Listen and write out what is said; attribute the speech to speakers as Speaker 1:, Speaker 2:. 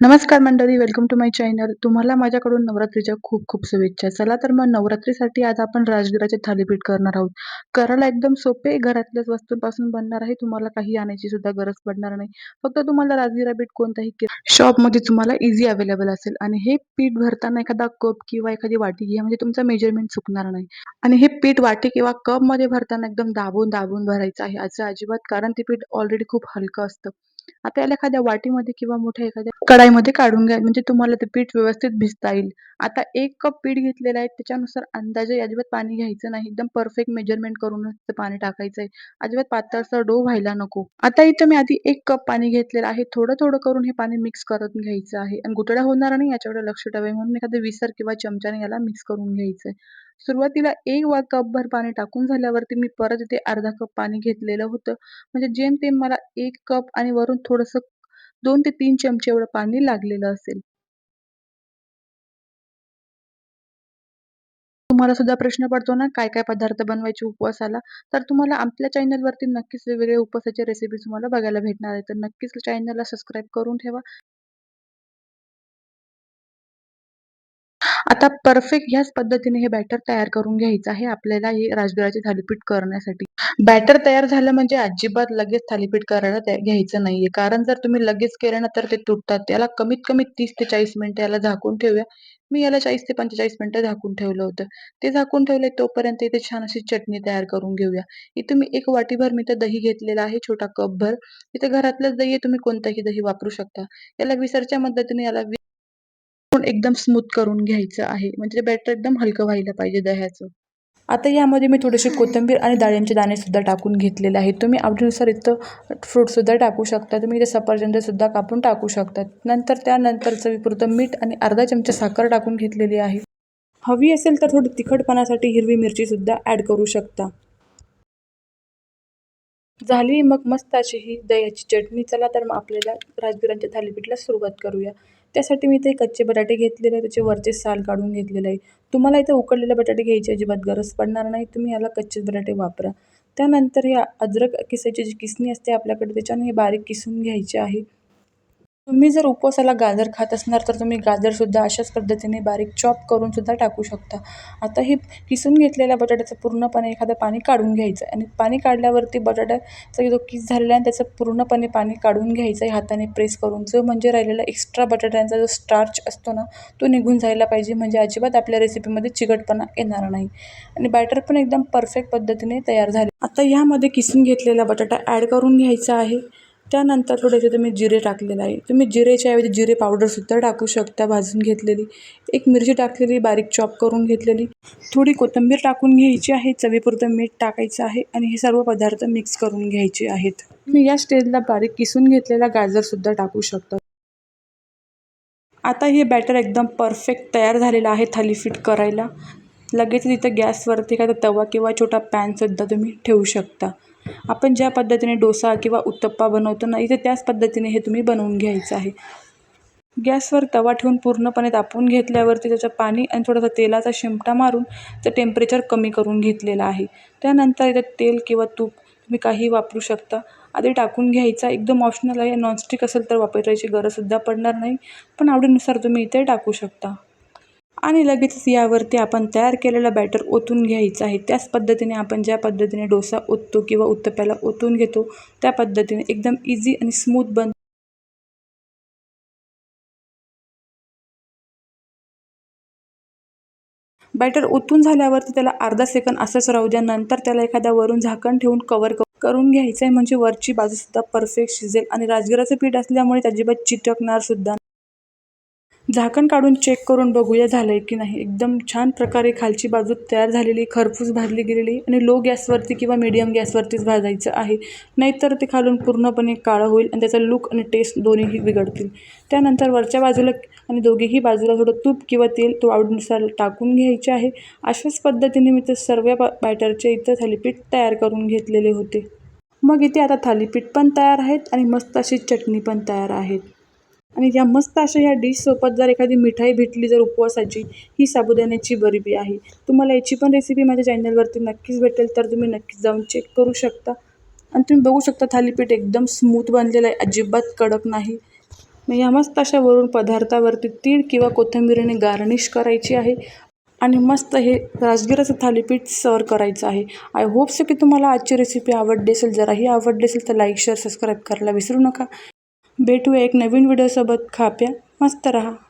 Speaker 1: नमस्कार मंडळी welcome to my channel तुम्हाला माझ्याकडून नवरात्रीच्या खूप खूप शुभेच्छा. चला तर मग नवरात्रीसाठी आज आपण राजगिराचे थालीपीठ करणार आहोत. करायला एकदम सोपे घरातल्याच वस्तूंपासून बनणार आहे. तुम्हाला काही आणायची सुद्धा गरज पडणार नाही. फक्त तुम्हाला राजगिरा पीठ कोणत्याही शॉपमध्ये तुम्हाला इझी अवेलेबल असेल. आणि हे पीठ भरताना एखादा कप किंवा एखादी वाटी घ्या म्हणजे तुमचं मेजरमेंट चुकणार नाही. आणि हे पीठ वाटी किंवा कपमध्ये भरताना एकदम दाबून दाबून भरायचं आहे असं अजिबात कारण ते पीठ ऑलरेडी खूप हलकं असतं. आता याला एखाद्या वाटीमध्ये किंवा मोठ्या एखाद्या कढाईमध्ये काढून घ्या म्हणजे तुम्हाला ते पीठ व्यवस्थित भिजता येईल. आता एक कप पीठ घेतलेलं आहे त्याच्यानुसार अंदाजे अजिबात पाणी घ्यायचं नाही एकदम परफेक्ट मेजरमेंट करूनच ते पाणी टाकायचं आहे. अजिबात पातळसर डो व्हायला नको. आता इथं मी आधी एक कप पाणी घेतलेलं आहे थोडं थोडं करून हे पाणी मिक्स करून घ्यायचं आहे. आणि गुटळा होणार नाही याच्याकडे लक्ष ठेवाय म्हणून एखाद्या विसर किंवा चमच्याने याला मिक्स करून घ्यायचंय सुरुवातीला एक वा कप भर पाणी टाकून झाल्यावरती मी परत इथे अर्धा कप पाणी घेतलेलं होतं. म्हणजे जेमतेम मला एक कप आणि वरून थोडंसं दोन ते तीन चमचे एवढं पाणी लागलेलं असेल. तुम्हाला सुद्धा प्रश्न पडतो ना काय काय पदार्थ बनवायचे उपवासाला? तर तुम्हाला आपल्या चॅनलवरती नक्कीच वेगवेगळे उपवासाचे रेसिपी तुम्हाला बघायला भेटणार आहे तर नक्कीच चॅनलला सबस्क्राईब करून ठेवा. आता परफेक्ट ह्याच पद्धतीने हे बॅटर तयार करून घ्यायचं आहे आपल्याला हे राजगिराचे थालीपीठ करण्यासाठी. बॅटर तयार झालं म्हणजे अजिबात लगेच थालीपीठ करायला घ्यायचं नाहीये. कारण जर तुम्ही लगेच केलं ना तर ते तुटतात. त्याला कमीत कमी तीस ते चाळीस मिनिटं याला झाकून ठेवूया. मी याला चाळीस ते पंचेचाळीस मिनिटं झाकून ठेवलं होतं. ते झाकून ठेवलंय तोपर्यंत इथे छान अशी चटणी तयार करून घेऊया. इथे मी एक वाटीभर मी तर दही घेतलेला आहे छोटा कप भर इथे घरातलंच दही आहे तुम्ही कोणतंही दही वापरू शकता. याला विसरच्या मदतीने याला एकदम स्मूथ करून घ्यायचं आहे. म्हणजे बॅटर एकदम हलकं व्हायला पाहिजे दह्याचं. आता यामध्ये मी थोडेसे कोथिंबीर आणि डाळींचे दाणे सुद्धा टाकून घेतलेले आहेत. तुम्ही आवडीनुसार इथं फ्रूटसुद्धा टाकू शकता. तुम्ही इथे सफरचंदसुद्धा कापून टाकू शकता. नंतर त्यानंतर चवीपुरतं मीठ आणि अर्धा चमचा साखर टाकून घेतलेली आहे. हवी असेल तर थोडी तिखटपणासाठी हिरवी मिरचीसुद्धा ॲड करू शकता. झाली मग मस्त अशी ही दह्याची चटणी. चला तर मग आपल्याला राजगिरांच्या थालीपीठला सुरुवात करूया. त्यासाठी मी इथे कच्चे बटाटे घेतलेले आहे त्याचे वरचे साल काढून घेतलेले आहे तुम्हाला इथे उकडलेले बटाटे घ्यायची अजिबात गरज पडणार नाही. तुम्ही याला कच्चेच बटाटे वापरा. त्यानंतर या अद्रक किसायची जी किसणी असते आपल्याकडे त्याच्याने हे बारीक किसून घ्यायचे आहे. तुम्ही जर उपवासाला गाजर खात असणार तर तुम्ही गाजरसुद्धा अशाच पद्धतीने बारीक चॉप करूनसुद्धा टाकू शकता. आता हे किसून घेतलेल्या बटाट्याचं पूर्णपणे एखादं पाणी काढून घ्यायचं आणि पाणी काढल्यावरती बटाट्याचा जो किस झालेला आहे त्याचं पूर्णपणे पाणी काढून घ्यायचं आहे. हाताने प्रेस करून. जो म्हणजे राहिलेला एक्स्ट्रा बटाट्यांचा जो स्टार्च असतो ना तो निघून जायला पाहिजे. म्हणजे अजिबात आपल्या रेसिपीमध्ये चिकटपणा येणार नाही. आणि बॅटर पण एकदम परफेक्ट पद्धतीने तयार झाले. आता यामध्ये किसून घेतलेला बटाटा ॲड करून घ्यायचा आहे. त्यानंतर थोडेसे तुम्ही जिरे टाकलेलं आहे तुम्ही जिरेच्या ऐवजी जिरे पावडरसुद्धा टाकू शकता भाजून घेतलेली. एक मिरची टाकलेली बारीक चॉप करून घेतलेली. थोडी कोथिंबीर टाकून घ्यायची आहे चवीपुरतं मीठ टाकायचं आहे आणि हे सर्व पदार्थ मिक्स करून घ्यायचे आहेत. तुम्ही या स्टेजला बारीक किसून घेतलेला गाजरसुद्धा टाकू शकता. आता हे बॅटर एकदम परफेक्ट तयार झालेलं आहे थाली फिट करायला. लगेच तिथं गॅसवरती एखादा तवा किंवा छोटा पॅनसुद्धा तुम्ही ठेवू शकता. आपण ज्या पद्धतीने डोसा किंवा उत्तप्पा बनवतो ना इथे त्याच पद्धतीने हे तुम्ही बनवून घ्यायचं आहे. गॅसवर तवा ठेवून पूर्णपणे तापवून घेतल्यावरती त्याचं पाणी आणि थोडासा तेलाचा शिमटा मारून ते टेम्परेचर कमी करून घेतलेलं आहे. त्यानंतर इथे तेल किंवा तूप तुम्ही काही वापरू शकता. आधी टाकून घ्यायचा. एकदम ऑप्शनल आहे. नॉनस्टिक असेल तर वापरायची गरजसुद्धा पडणार नाही. पण आवडीनुसार तुम्ही इथे टाकू शकता. आणि लगेचच यावरती आपण तयार केलेलं बॅटर ओतून घ्यायचं आहे. त्याच पद्धतीने आपण ज्या पद्धतीने डोसा ओततो किंवा उत्तप्याला ओतून घेतो त्या पद्धतीने एकदम इझी आणि स्मूथ बन बॅटर ओतून झाल्यावरती त्याला अर्धा सेकंद असंच राहू द्या. नंतर त्याला एखाद्या वरून झाकण ठेवून कवर करून घ्यायचं आहे म्हणजे वरची बाजूसुद्धा परफेक्ट शिजेल. आणि राजगिराचं पीठ असल्यामुळे अजिबात चिटकणारसुद्धा झाकण काढून चेक करून बघूया झालं आहे की नाही. एकदम छान प्रकारे खालची बाजू तयार झालेली खरपूस भाजली गेलेली आणि लो गॅसवरती किंवा मीडियम गॅसवरतीच भाजायचं आहे. नाहीतर ते खालून पूर्णपणे काळं होईल आणि त्याचा लुक आणि टेस्ट दोन्हीही बिघडतील. त्यानंतर वरच्या बाजूला आणि दोघेही बाजूला थोडं तूप किंवा तेल तो आवडीनुसार टाकून घ्यायचे आहे. अशाच पद्धतीने मी ते सर्व बॅटरचे इथं थालीपीठ तयार करून घेतलेले होते. मग इथे आता थालीपीठ पण तयार आहेत आणि मस्त अशी चटणी पण तयार आहेत. आणि या मस्त अशा ह्या डिशसोबत जर एखादी मिठाई भेटली जर उपवासाची ही साबुदाण्याची बरबी आहे. तुम्हाला याची पण रेसिपी माझ्या चॅनलवरती नक्कीच भेटेल तर तुम्ही नक्कीच जाऊन चेक करू शकता. आणि तुम्ही बघू शकता थालीपीठ एकदम स्मूथ बनलेलं आहे अजिबात कडक नाही. मग या मस्त अशा वरून पदार्थावरती तीळ किंवा कोथिंबीरीने गार्निश करायची आहे. आणि मस्त हे राजगिराचं थालीपीठ सर्व करायचं आहे. आय होप सो की तुम्हाला आजची रेसिपी आवडली असेल जराही आवडली असेल तर लाईक शेअर सबस्क्राईब करायला विसरू नका. भेटूया एक नवीन व्हिडिओसोबत खाप्या. मस्त रहा.